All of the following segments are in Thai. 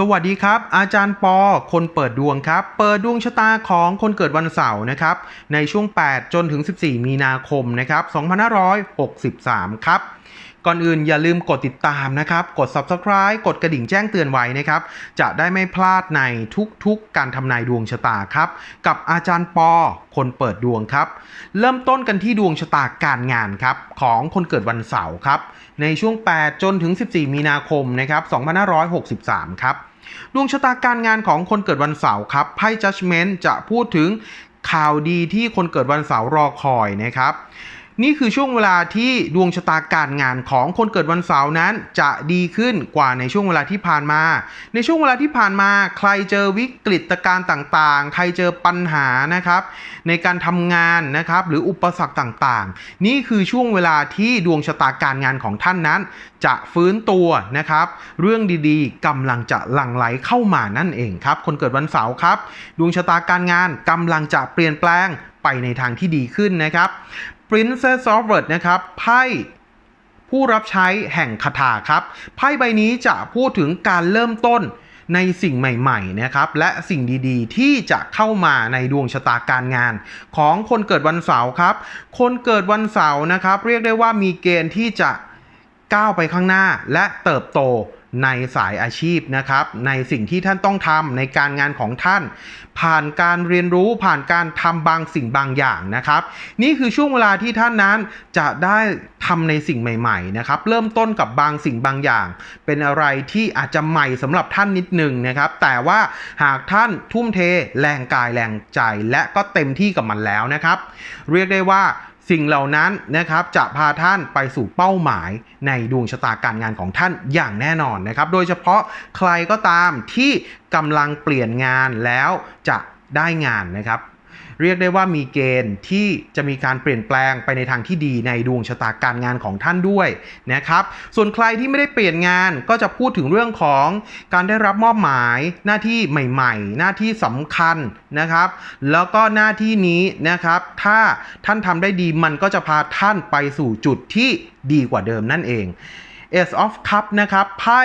สวัสดีครับ อาจารย์ปอ คนเปิดดวงครับ เปิดดวงชะตาของคนเกิดวันเสาร์นะครับ ในช่วง 8 จนถึง 14 มีนาคมนะครับ 2563 ครับ ก่อนอื่นอย่าลืมกดติดตามนะครับ กด Subscribe กดกระดิ่งแจ้งเตือนไว้นะครับ จะได้ไม่พลาดในทุกๆ การทำนายดวงชะตาครับ กับอาจารย์ปอคนเปิดดวงครับ เริ่มต้นกันที่ดวงชะตาการงานครับ ของคนเกิดวันเสาร์ครับ ในช่วง 8 จนถึง 14 มีนาคมนะครับ 2563 ครับดวงชะตาการงานของคนเกิดวันเสาร์ครับไพ่ Judgment จะพูดถึงข่าวดีที่คนเกิดวันเสาร์รอคอยนะครับ นี่คือช่วงเวลาที่ดวงชะตาการงานของคนเกิดวันเสาร์นั้นจะดีขึ้นกว่าในช่วงเวลาที่ผ่านมา ในช่วงเวลาที่ผ่านมาใครเจอวิกฤตการณ์ต่างๆ ใครเจอปัญหานะครับ ในการทำงานนะครับหรืออุปสรรคต่างๆ นี่คือช่วงเวลาที่ดวงชะตาการงานของท่านนั้น จะฟื้นตัวนะครับ เรื่องดีๆกำลังจะหลั่งไหลเข้ามานั่นเองครับ คนเกิดวันเสาร์ครับ ดวงชะตาการงานกำลังจะเปลี่ยนแปลงไปในทางที่ดีขึ้นนะครับ Princess of Words นะครับไพ่ผู้รับใช้แห่งคาถาครับไพ่ใบนี้จะพูดถึงการเริ่มต้นในสิ่งใหม่ๆนะครับและสิ่งดีๆ ที่จะเข้ามาในดวงชะตาการงาน ของคนเกิดวันเสาร์ครับ คนเกิดวันเสาร์นะครับ เรียกได้ว่ามีเกณฑ์ที่จะก้าวไปข้างหน้าและเติบโตในสายอาชีพนะครับ ในสิ่งที่ท่านต้องทำในการงานของท่าน ผ่านการเรียนรู้ผ่านการทำบางสิ่งบางอย่างนะครับ นี่คือช่วงเวลาที่ท่านนั้นจะได้ทำในสิ่งใหม่ๆนะครับ เริ่มต้นกับบางสิ่งบางอย่าง เป็นอะไรที่อาจจะใหม่สำหรับท่านนิดหนึ่งนะครับ แต่ว่าหากท่านทุ่มเทแรงกายแรงใจและก็เต็มที่กับมันแล้วนะครับ เรียกได้ว่า สิ่งเหล่านั้นนะครับจะพาท่านไปสู่เป้าหมายในดวงชะตาการงานของท่านอย่างแน่นอนนะครับ โดยเฉพาะใครก็ตามที่กำลังเปลี่ยนงานแล้วจะได้งานนะครับ เรียกได้ว่ามีเกณฑ์ที่จะมีการเปลี่ยนแปลงไปในทางที่ดีในดวงชะตาการงานของท่านด้วยนะครับ ส่วนใครที่ไม่ได้เปลี่ยนงานก็จะพูดถึงเรื่องของการได้รับมอบหมายหน้าที่ใหม่ ๆ หน้าที่สำคัญนะครับ แล้วก็หน้าที่นี้นะครับ ถ้าท่านทำได้ดีมันก็จะพาท่านไปสู่จุดที่ดีกว่าเดิมนั่นเอง Ace of Cup นะครับไพ่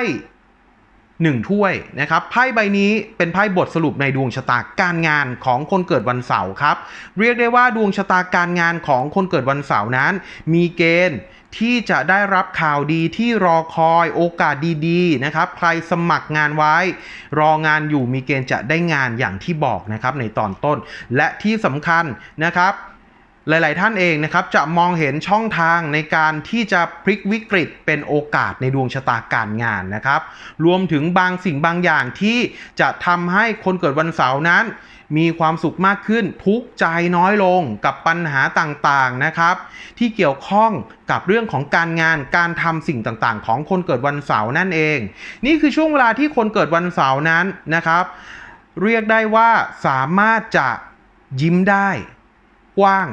หนึ่งถ้วยนะครับไพ่ใบนี้เป็นไพ่บทสรุปในดวงชะตาการงานของคนเกิดวันเสาร์ครับ เรียกได้ว่าดวงชะตาการงานของคนเกิดวันเสาร์นั้น มีเกณฑ์ที่จะได้รับข่าวดีที่รอคอยโอกาสดีๆนะครับ ใครสมัครงานไว้ รองานอยู่มีเกณฑ์จะได้งานอย่างที่บอกนะครับในตอนต้น และที่สำคัญนะครับ หลาย ๆ ท่านเองนะครับจะมองเห็นช่องทางในการที่จะพลิกวิกฤตเป็นโอกาสในดวงชะตาการงานนะครับ รวมถึงบางสิ่งบางอย่างที่จะทำให้คนเกิดวันเสาร์นั้น มีความสุขมากขึ้นทุกข์ใจน้อยลงกับปัญหาต่าง ๆ นะครับ ที่เกี่ยวข้องกับเรื่องของการงานการทำสิ่งต่าง ๆ ของคนเกิดวันเสาร์นั่นเอง นี่คือช่วงเวลาที่คนเกิดวันเสาร์นั้นนะครับ เรียกได้ว่าสามารถจะยิ้มได้ กว้าง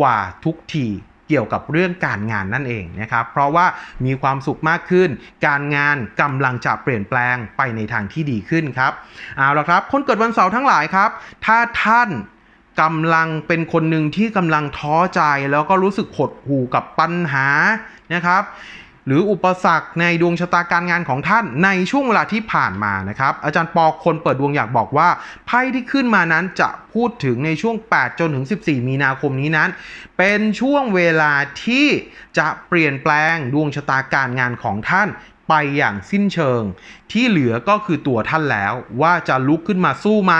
กว่าทุกทีเกี่ยวกับเรื่องการงานนั่นเองนะครับ เพราะว่ามีความสุขมากขึ้น การงานกำลังจะเปลี่ยนแปลงไปในทางที่ดีขึ้นครับเอาละครับ คนเกิดวันเสาร์ทั้งหลายครับ ถ้าท่านกำลังเป็นคนหนึ่งที่กำลังท้อใจแล้วก็รู้สึกหดหู่กับปัญหานะครับ หรืออุปสรรคในดวงชะตาการงานของท่านในช่วงเวลาที่ผ่านมานะครับ อาจารย์ปอคนเปิดดวงอยากบอกว่าไพ่ที่ขึ้นมานั้นจะพูดถึงในช่วง 8 จนถึง 14 มีนาคมนี้นั้น เป็นช่วงเวลาที่จะเปลี่ยนแปลงดวงชะตาการงานของท่านไปอย่างสิ้นเชิง ที่เหลือก็คือตัวท่านแล้ว ว่าจะลุกขึ้นมาสู้ไหม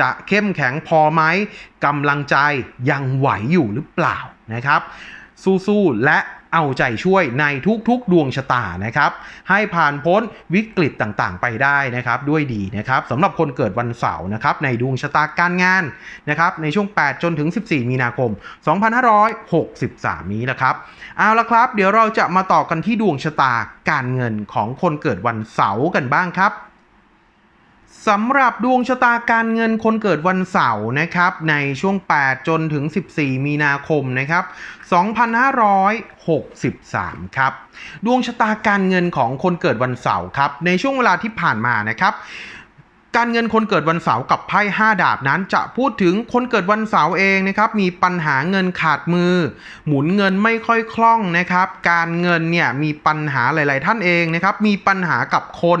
จะเข้มแข็งพอไหมกำลังใจยังไหวอยู่หรือเปล่านะครับ สู้ๆและ เอาใจช่วยในทุกๆ ดวงชะตานะครับ ให้ผ่านพ้นวิกฤตต่างๆ ไปได้นะครับด้วยดีนะครับสำหรับคนเกิดวันเสาร์นะครับในดวงชะตาการงานนะครับในช่วง 8 จนถึง 14 มีนาคม 2563 นี้นะครับเอาละครับ เดี๋ยวเราจะมาต่อกันที่ดวงชะตาการเงินของคนเกิดวันเสาร์กันบ้างครับ สำหรับดวงชะตาการเงินคนเกิดวันเสาร์นะครับในช่วง 8 จนถึง 14 มีนาคมนะครับ 2563 ครับ ดวงชะตาการเงินของคนเกิดวันเสาร์ครับ ในช่วงเวลาที่ผ่านมานะครับ การเงินคนเกิดวันเสาร์กับไพ่5ดาบนั้น จะพูดถึงคนเกิดวันเสาร์เองนะครับมีปัญหาเงินขาดมือ หมุนเงินไม่ค่อยคล่องนะครับ การเงินเนี่ยมีปัญหาหลาย ๆ ท่านเองนะครับมีปัญหากับคน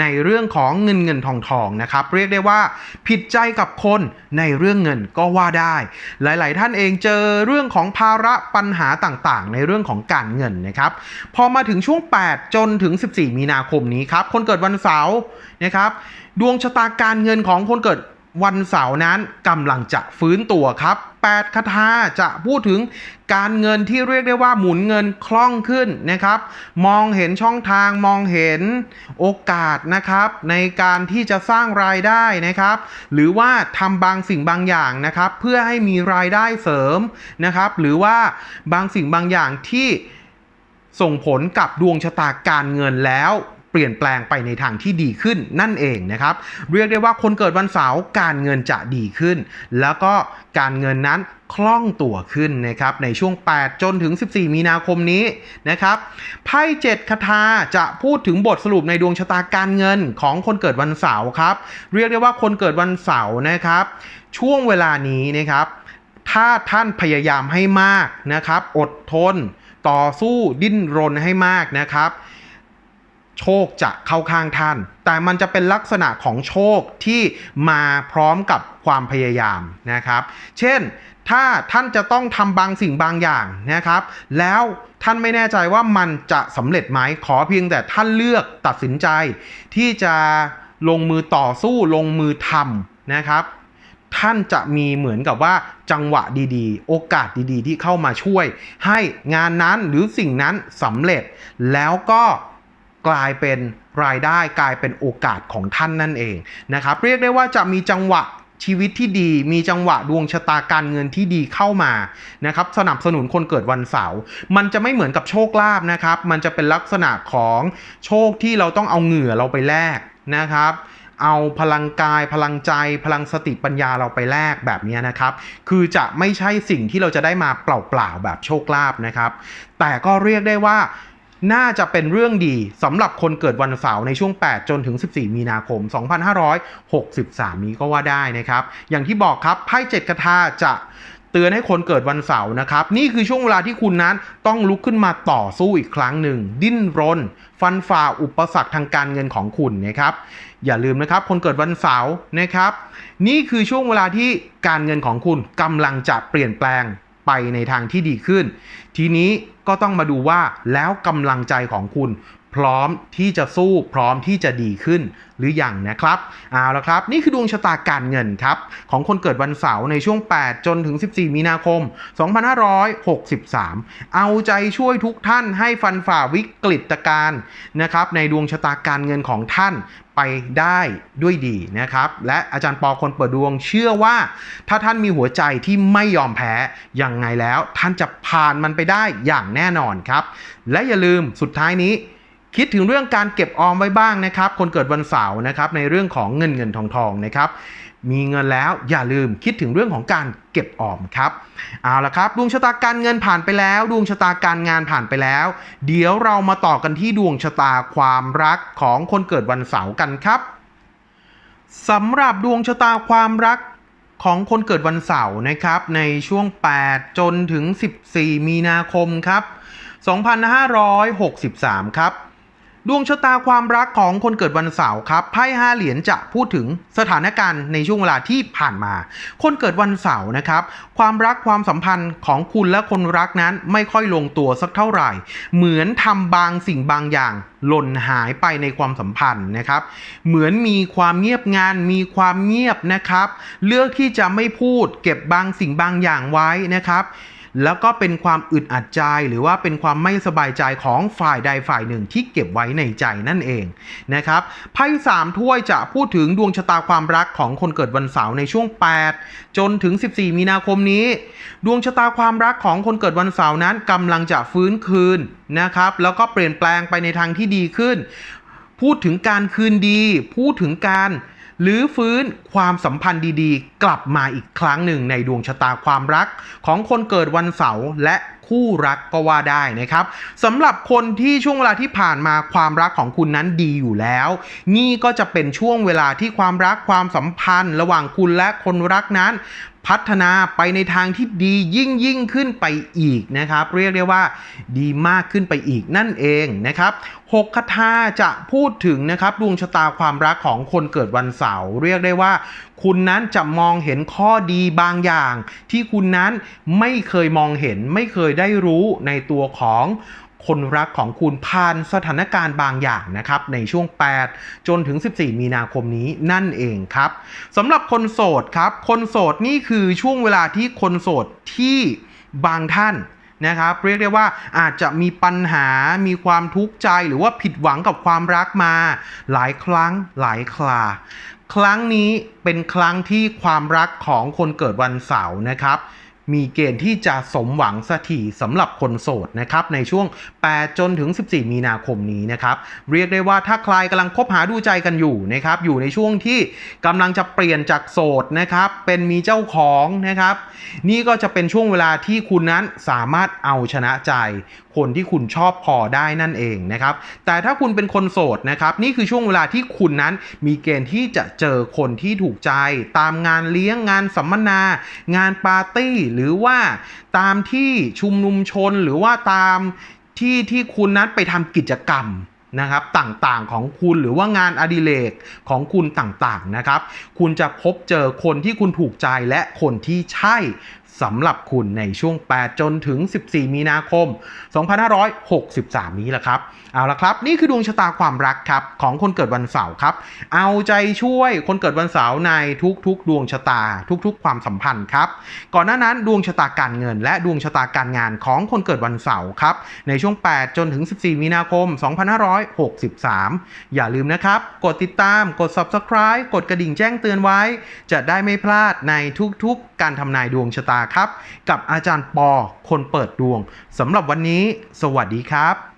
ในเรื่องของเงินเงินทองทองนะครับ เรียกได้ว่าผิดใจกับคนในเรื่องเงินก็ว่าได้ หลาย ๆ ท่านเองเจอเรื่องของภาระปัญหาต่าง ๆ ในเรื่องของการเงินนะครับพอมาถึงช่วง 8 จนถึง 14 มีนาคมนี้ครับคนเกิดวันเสาร์นะครับ ดวงชะตาการเงินของคนเกิดวันเสาร์นั้นกำลังจะฟื้นตัวครับ 8 คาถาจะพูดถึงการเงินที่เรียกได้ว่าหมุนเงินคล่องขึ้นนะครับ มองเห็นช่องทางมองเห็นโอกาสนะครับ ในการที่จะสร้างรายได้นะครับ หรือว่าทำบางสิ่งบางอย่างนะครับ เพื่อให้มีรายได้เสริมนะครับ หรือว่าบางสิ่งบางอย่างที่ส่งผลกับดวงชะตาการเงินแล้ว ปลี่ยนแปลงไปในทางที่ดีขึ้นนั่นเองนะครับ เรียกได้ว่าคนเกิดวันเสาร์การเงินจะดีขึ้น แล้วก็การเงินนั้นคล่องตัวขึ้นนะครับในช่วง 8 จนถึง 14 มีนาคมนี้นะครับไพ่เจ็ดคาถาจะพูดถึงบทสรุปในดวงชะตาการเงินของคนเกิดวันเสาร์ครับ เรียกได้ว่าคนเกิดวันเสาร์นะครับ ช่วงเวลานี้นะครับถ้าท่านพยายามให้มากนะครับ อดทน ต่อสู้ดิ้นรนให้มากนะครับ โชคจะเข้าข้างท่าน แต่มันจะเป็นลักษณะของโชคที่มาพร้อมกับความพยายามนะครับ เช่น ถ้าท่านจะต้องทำบางสิ่งบางอย่างนะครับ แล้วท่านไม่แน่ใจว่ามันจะสำเร็จไหม ขอเพียงแต่ท่านเลือกตัดสินใจ ที่จะลงมือต่อสู้ลงมือทำนะครับ ท่านจะมีเหมือนกับว่าจังหวะดีๆ โอกาสดีๆ ที่เข้ามาช่วย ให้งานนั้นหรือสิ่งนั้นสำเร็จแล้วก็ กลายเป็นรายได้กลายเป็นโอกาสของท่านนั่นเองนะครับเรียกได้ว่าจะมีจังหวะชีวิตที่ดีมีจังหวะดวงชะตาการเงินที่ดีเข้ามานะครับสนับสนุนคนเกิดวันเสาร์มันจะไม่เหมือนกับโชคลาภนะครับ มันจะเป็นลักษณะของโชคที่เราต้องเอาเหงื่อเราไปแลกนะครับ เอาพลังกายพลังใจ พลังสติปัญญาเราไปแลกแบบนี้นะครับ คือจะไม่ใช่สิ่งที่เราจะได้มาเปล่าๆแบบโชคลาภนะครับ แต่ก็เรียกได้ว่า น่าจะเป็นเรื่องดีสำหรับคนเกิดวันเสาร์ในช่วง 8 จนถึง 14 มีนาคม 2563 นี้ก็ว่าได้นะครับ อย่างที่บอกครับไพ่เจ็ดคาถาจะเตือนให้คนเกิดวันเสาร์นะครับ นี่คือช่วงเวลาที่คุณนั้นต้องลุกขึ้นมาต่อสู้อีกครั้งหนึ่ง ดิ้นรน ฟันฝ่าอุปสรรคทางการเงินของคุณนะครับ อย่าลืมนะครับ คนเกิดวันเสาร์นะครับ นี่คือช่วงเวลาที่การเงินของคุณกำลังจะเปลี่ยนแปลง ไปในทางที่ดีขึ้น ทีนี้ก็ต้องมาดูว่าแล้วกำลังใจของคุณ พร้อมที่จะสู้พร้อมที่จะดีขึ้นหรืออยังนะครับเอาละครับ นี่คือดวงชะตาการเงินครับ ของคนเกิดวันเสาร์ในช่วง 8 จนถึง 14 มีนาคม 2563 เอาใจช่วยทุกท่านให้ฟันฝ่าวิกฤตการณ์นะครับในดวงชะตาการเงินของท่านไปได้ด้วยดีนะครับ และอาจารย์ปอคนเปิดดวงเชื่อว่า ถ้าท่านมีหัวใจที่ไม่ยอมแพ้ยังไงแล้ว ท่านจะผ่านมันไปได้อย่างแน่นอนครับ และอย่าลืมสุดท้ายนี้ คิดถึงเรื่องการเก็บออมไว้บ้างนะครับ คนเกิดวันเสาร์นะครับในเรื่องของเงินเงินทองทองนะครับ มีเงินแล้วอย่าลืมคิดถึงเรื่องของการเก็บออมครับ เอาละครับ ดวงชะตาการเงินผ่านไปแล้ว ดวงชะตาการงานผ่านไปแล้ว เดี๋ยวเรามาต่อกันที่ดวงชะตาความรักของคนเกิดวันเสาร์กันครับสำหรับดวงชะตาความรักของคนเกิดวันเสาร์นะครับ ในช่วง 8 จนถึง 14 มีนาคมครับ 2563 ครับ ดวงชะตาความรักของคนเกิดวันเสาร์ครับไพ่ห้าเหรียญจะพูดถึงสถานการณ์ในช่วงเวลาที่ผ่านมา คนเกิดวันเสาร์นะครับ ความรักความสัมพันธ์ของคุณและคนรักนั้นไม่ค่อยลงตัวสักเท่าไหร่ เหมือนทำบางสิ่งบางอย่างหล่นหายไปในความสัมพันธ์นะครับ เหมือนมีความเงียบงาน มีความเงียบนะครับ เลือกที่จะไม่พูดเก็บบางสิ่งบางอย่างไว้นะครับ แล้วก็เป็นความอึดอัดใจหรือว่าเป็นความไม่สบายใจของฝ่ายใดฝ่ายหนึ่งที่เก็บไว้ในใจนั่นเองนะครับไพ่สามถ้วยจะพูดถึงดวงชะตาความรักของคนเกิดวันเสาร์ในช่วง 8 จนถึง 14 มีนาคมนี้ ดวงชะตาความรักของคนเกิดวันเสาร์นั้นกำลังจะฟื้นคืนนะครับ แล้วก็เปลี่ยนแปลงไปในทางที่ดีขึ้น พูดถึงการคืนดี พูดถึงการ หรือฟื้นความสัมพันธ์ดีๆ กลับมาอีกครั้งหนึ่งในดวงชะตาความรัก ของคนเกิดวันเสาร์และคู่รักก็ว่าได้นะครับสำหรับคนที่ช่วงเวลาที่ผ่านมาความรักของคุณนั้นดีอยู่แล้ว นี่ก็จะเป็นช่วงเวลาที่ความรักความสัมพันธ์ ระหว่างคุณและคนรักนั้น พัฒนาไปในทางที่ดียิ่งยิ่งขึ้นไปอีกนะครับ เรียกได้ว่าดีมากขึ้นไปอีกนั่นเองนะครับหกคาถาจะพูดถึงนะครับดวงชะตาความรักของคนเกิดวันเสาร์เรียกได้ว่า คุณนั้นจะมองเห็นข้อดีบางอย่าง ที่คุณนั้นไม่เคยมองเห็นไม่เคยได้รู้ในตัวของ คนรักของคุณผ่านสถานการณ์บางอย่างนะครับในช่วง 8 จนถึง 14 มีนาคมนี้นั่นเองครับสำหรับคนโสดครับ คนโสดนี่คือช่วงเวลาที่คนโสดที่บางท่านนะครับเรียกได้ว่าอาจจะมีปัญหา มีความทุกข์ใจหรือว่าผิดหวังกับความรักมา หลายครั้งหลายคราครั้งนี้เป็นครั้งที่ความรักของคนเกิดวันเสาร์นะครับ มีเกณฑ์ที่จะสมหวังสักทีสำหรับคนโสดนะครับในช่วง 8 จนถึง 14 มีนาคมนี้นะครับเรียกได้ว่าถ้าใครกำลังคบหาดูใจกันอยู่นะครับอยู่ในช่วงที่กำลังจะเปลี่ยนจากโสดนะครับเป็นมีเจ้าของนะครับนี่ก็จะเป็นช่วงเวลาที่คุณนั้นสามารถเอาชนะใจ คนที่คุณชอบพอได้นั่นเองนะครับ แต่ถ้าคุณเป็นคนโสดนะครับ นี่คือช่วงเวลาที่คุณนั้นมีเกณฑ์ที่จะเจอคนที่ถูกใจ ตามงานเลี้ยงงานสัมมนา งานปาร์ตี้ หรือว่าตามที่ชุมนุมชนหรือว่าตามที่ที่คุณนั้นไปทำกิจกรรมนะครับต่างๆของคุณหรือว่างานอดิเรกของคุณต่างๆนะครับ คุณจะพบเจอคนที่คุณถูกใจและคนที่ใช่ สำหรับคุณในช่วง 8 จนถึง 14 มีนาคม 2563 นี้แหละครับ เอาละครับ นี่คือดวงชะตาความรักครับ ของคนเกิดวันเสาร์ครับ เอาใจช่วยคนเกิดวันเสาร์ในทุกๆ ดวงชะตา ทุกๆ ความสัมพันธ์ครับ ก่อนหน้านั้นดวงชะตาการเงิน และดวงชะตาการงานของคนเกิดวันเสาร์ครับ ในช่วง 8 จนถึง 14 มีนาคม 2563 อย่าลืมนะครับ กดติดตาม กด subscribe กดกระดิ่งแจ้งเตือนไว้ จะได้ไม่พลาดในทุกๆ การทำนายดวงชะตาครับ กับอาจารย์ปอคนเปิดดวงสำหรับวันนี้ สวัสดีครับ